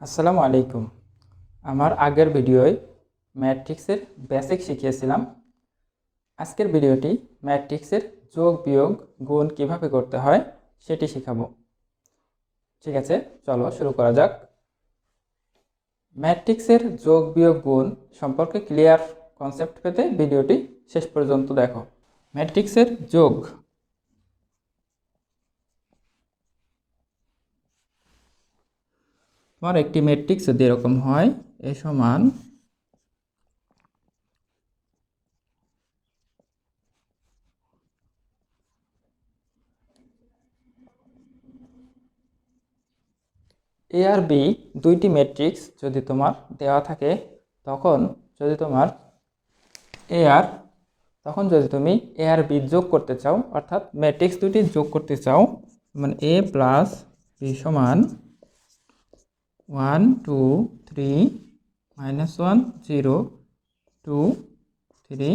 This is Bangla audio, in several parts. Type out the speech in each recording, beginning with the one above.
আসসালামু আলাইকুম। আমার আগের ভিডিওয় ম্যাট্রিক্সের বেসিক শিখিয়েছিলাম। আজকের ভিডিওটি ম্যাট্রিক্সের যোগ, বিয়োগ, গুণ কীভাবে করতে হয় সেটি শেখাবো। ঠিক আছে, চলো শুরু করা যাক। ম্যাট্রিক্সের যোগ, বিয়োগ, গুণ সম্পর্কে ক্লিয়ার কনসেপ্ট পেতে ভিডিওটি শেষ পর্যন্ত দেখো। ম্যাট্রিক্সের যোগ তোমার একটি ম্যাট্রিক্স যদি এরকম হয় এ সমান এ আর বি দুইটি ম্যাট্রিক্স যদি তোমার দেওয়া থাকে, তখন যদি তোমার এ আর, তখন যদি তুমি এ আর বি যোগ করতে চাও, অর্থাৎ ম্যাট্রিক্স দুটি যোগ করতে চাও মানে এ প্লাস বি সমান one, two, three, minus one, zero, two, three,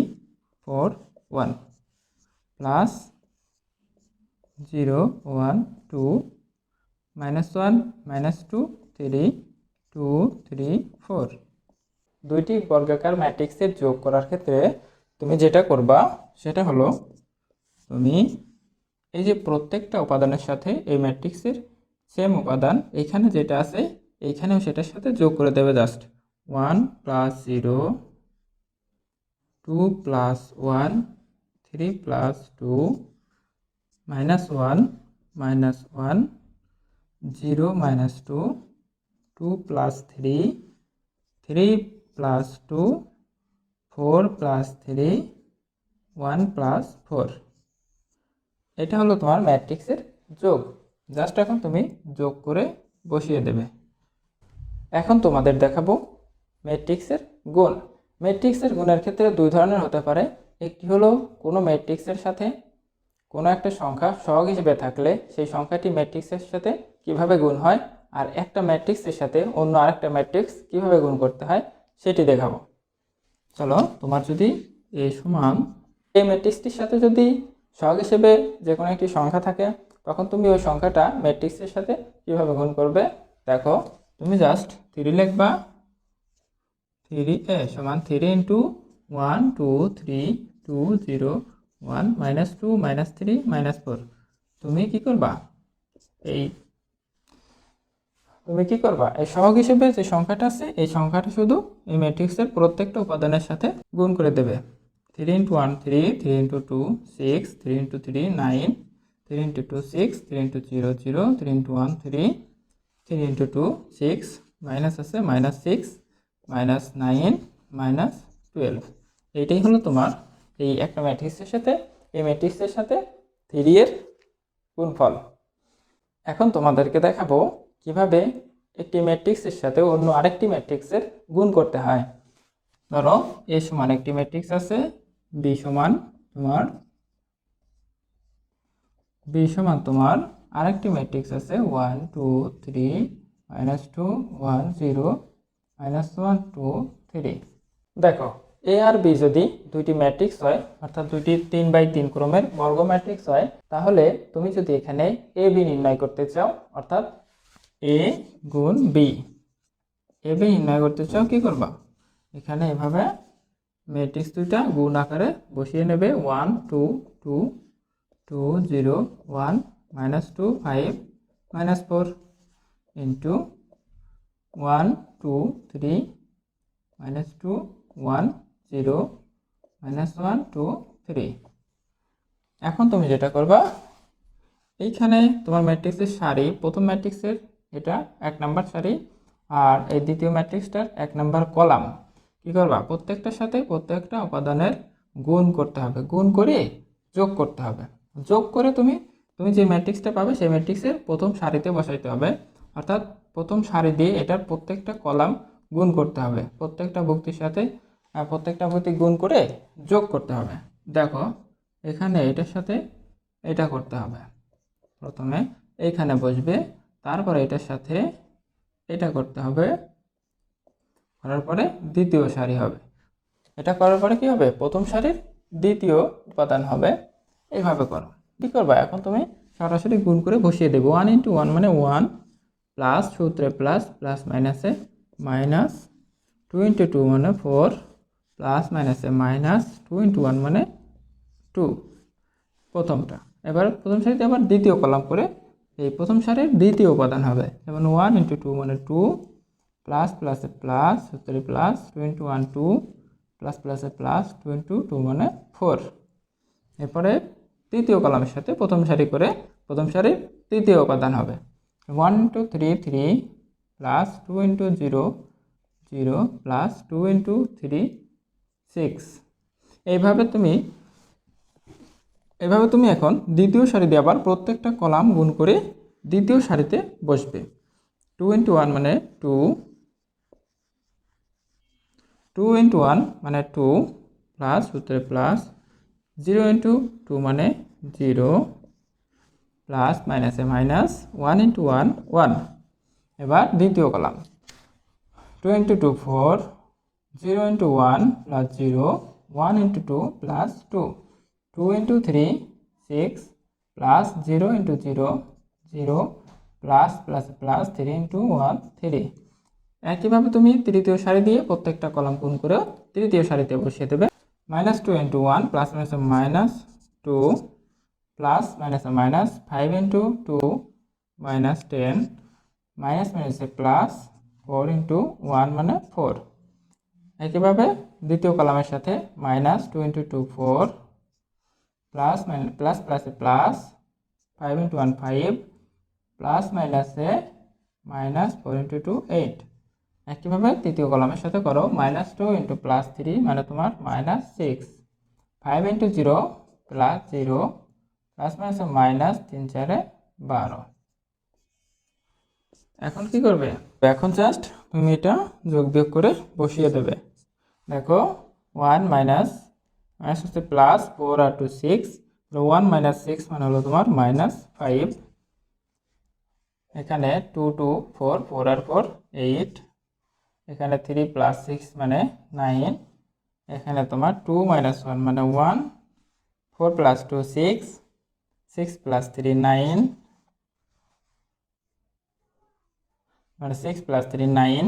four, one, plus zero, one, two, minus one, minus two, three two, three, four. দুইটি বর্গাকার ম্যাট্রিক্সের যোগ করার ক্ষেত্রে তুমি যেটা করবা, সেটা হলো তুমি এই যে প্রত্যেকটা উপাদানের সাথে এই ম্যাট্রিক্সের সেম উপাদান এইখানে যেটা আছে এইখানেও সেটার সাথে যোগ করে দেবে just one plus zero two plus one three plus two minus one minus one zero minus two two plus three three plus two four plus three one plus four এটা হলো তোমার ম্যাট্রিক্সের যোগ। জাস্ট এখন তুমি যোগ করে বসিয়ে দেবে। এখন তোমাদের দেখাবো ম্যাট্রিক্সের গুণ। ম্যাট্রিক্সের গুণের ক্ষেত্রে দুই ধরনের হতে পারে। একটি হলো কোনো ম্যাট্রিক্সের সাথে কোনো একটা সংখ্যা সহগ হিসেবে থাকলে সেই সংখ্যাটি ম্যাট্রিক্সের সাথে কীভাবে গুণ হয় আর একটা ম্যাট্রিক্সের সাথে অন্য আরেকটা ম্যাট্রিক্স কীভাবে গুণ করতে হয় সেটি দেখাবো। চলো তোমার যদি এই সমান এই ম্যাট্রিক্সটির সাথে যদি সহগ হিসেবে যে কোনো একটি সংখ্যা থাকে, তখন তুমি ওই সংখ্যাটা ম্যাট্রিক্সের সাথে কীভাবে গুণ করবে? দেখো তুমি জাস্ট থ্রি লিখবা। থ্রি এ, সমান three into one two three two zero one minus two minus three minus four তুমি কি করবা? এই তুমি কি করবা? এই সহগ হিসেবে যে সংখ্যাটা আছে, এই সংখ্যাটা শুধু এই ম্যাট্রিক্সের প্রত্যেকটা উপাদানের সাথে গুণ করে দেবে। Three into one three three into two six three into three nine three into two six three into zero zero three into one three three into two six minus আছে minus six minus nine minus twelve এইটাই হলো তোমার এই একটা ম্যাট্রিক্সের সাথে, এই ম্যাট্রিক্সের সাথে থ্রি এর গুণফল। এখন তোমাদেরকে দেখাবো কীভাবে একটি ম্যাট্রিক্সের সাথে অন্য আরেকটি ম্যাট্রিক্সের গুণ করতে হয়। ধরো, এ সমান একটি ম্যাট্রিক্স আছে, বি সমান তোমার, বি সমান তোমার আরেকটি ম্যাট্রিক্স আছে one two three minus two one zero minus one two three দেখো এ আর বি যদি দুইটি ম্যাট্রিক্স হয়, অর্থাৎ দুইটি তিন বাই তিন ক্রমের বর্গ ম্যাট্রিক্স হয়, তাহলে তুমি যদি এখানে এ বি নির্ণয় করতে চাও, অর্থাৎ এ গুণ বি এ বি নির্ণয় করতে চাও, কি করবা? এখানে এভাবে ম্যাট্রিক্স দুইটা গুণ আকারে বসিয়ে নেবে one two two two zero one minus two five minus four into one two three minus two one zero minus one two three এখন তুমি যেটা করবা, এইখানে তোমার ম্যাট্রিক্সের সারি, প্রথম ম্যাট্রিক্সের এটা এক নাম্বার সারি, আর এই দ্বিতীয় ম্যাট্রিক্সটার এক নাম্বার কলাম কি করবা? প্রত্যেকটার সাথে প্রত্যেকটা উপাদানের গুণ করতে হবে। গুণ করে যোগ করতে হবে। যোগ করে তুমি তুমি যে ম্যাট্রিক্সটা পাবে, সেই ম্যাট্রিক্সের প্রথম সারিতে বসাইতে হবে। অর্থাৎ প্রথম সারি দিয়ে এটার প্রত্যেকটা কলাম গুণ করতে হবে। প্রত্যেকটা ভুক্তির সাথে প্রত্যেকটা ভুক্তি গুণ করে যোগ করতে হবে। দেখো, এখানে এটার সাথে এটা করতে হবে। প্রথমে এইখানে বসবে, তারপরে এটার সাথে এটা করতে হবে। করার পরে দ্বিতীয় সারি হবে। এটা করার পরে কি হবে? প্রথম সারির দ্বিতীয় উপাদান হবে। এইভাবে করো। কী করবা? এখন তুমি সরাসরি গুণ করে বসিয়ে দেবে। ওয়ান ইন্টু ওয়ান মানে ওয়ান প্লাস সূত্রে প্লাস প্লাস মাইনাসে মাইনাস টু ইন্টু টু মানে ফোর প্লাস মাইনাসে মাইনাস টু ইন্টু ওয়ান মানে টু প্রথমটা। এবার প্রথম সারিতে আবার দ্বিতীয় কলাম করে এই প্রথম সারির দ্বিতীয় উপাদান হবে। যেমন ওয়ান ইন্টু টু মানে টু প্লাস প্লাসে প্লাস সূত্রে plus two into one two plus প্লাসে প্লাস টু ইন্টু টু মানে ফোর এরপরে তৃতীয় কলামের সাথে প্রথম সারি করে প্রথম সারির তৃতীয় উপাদান হবে। One into three three plus two into zero zero plus two into three six এইভাবে তুমি এভাবে তুমি এখন দ্বিতীয় সারি দিয়ে আবার প্রত্যেকটা কলাম গুণ করে দ্বিতীয় সারিতে বসবে। টু ইন্টু ওয়ান মানে টু টু ইন্টু ওয়ান মানে টু প্লাস সূত্রে প্লাস জিরো ইন্টু টু মানে জিরো প্লাস মাইনাসে minus one into one one এবার দ্বিতীয় column two into two four zero into one plus zero one into two plus two two into three six plus zero into zero zero plus plus plus three into one three একইভাবে তুমি তৃতীয় সারি দিয়ে প্রত্যেকটা কলাম গুণ করে তৃতীয় সারিতে বসিয়ে দেবে। Minus two into one plus minus minus two plus minus minus five into two minus ten minus মাইনাসে প্লাস ফোর ইন্টু ওয়ান মানে ফোর একইভাবে দ্বিতীয় কলামের সাথে minus two into two four plus plus প্লাসে plus five into one five plus মাইনাসে minus four into two eight একইভাবে তৃতীয় কলামের সাথে করো minus two into plus three মানে তোমার minus six five into zero plus zero plus minus minus তিন চারে বারো। এখন কি করবে? এখন জাস্ট তুমি এটা যোগ বিয়োগ করে বসিয়ে দেবে। দেখো ওয়ান মাইনাস মাইনাস হচ্ছে প্লাস ফোর আর two six one minus six মানে হলো তোমার মাইনাস ফাইভ এখানে টু টু ফোর ফোর আর ফোর এইট এখানে থ্রি প্লাস সিক্স মানে নাইন এখানে তোমার টু মাইনাস ওয়ান মানে one four plus two six six plus three nine মানে সিক্স প্লাস থ্রি নাইন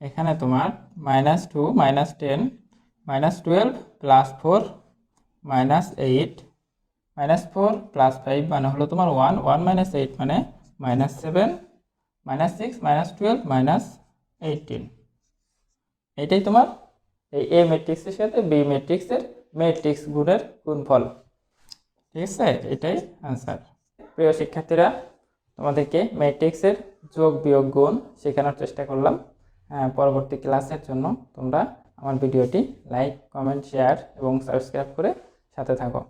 এখানে তোমার minus two minus ten minus twelve plus four minus eight minus four plus five মানে হলো তোমার ওয়ান ওয়ান মাইনাস এইট মানে minus seven minus six minus twelve minus eighteen এটাই তোমার এই এ ম্যাট্রিক্সের সাথে বি ম্যাট্রিক্সের ম্যাট্রিক্স গুণের গুণফল। ঠিক আছে? এটাই আনসার প্রিয় শিক্ষার্থীরা তোমাদেরকে ম্যাট্রিক্সের যোগ বিয়োগ গুণ শেখানোর চেষ্টা করলাম। হ্যাঁ, পরবর্তী ক্লাসের জন্য তোমরা আমার ভিডিওটি লাইক কমেন্ট শেয়ার এবং সাবস্ক্রাইব করে সাথে থাকো।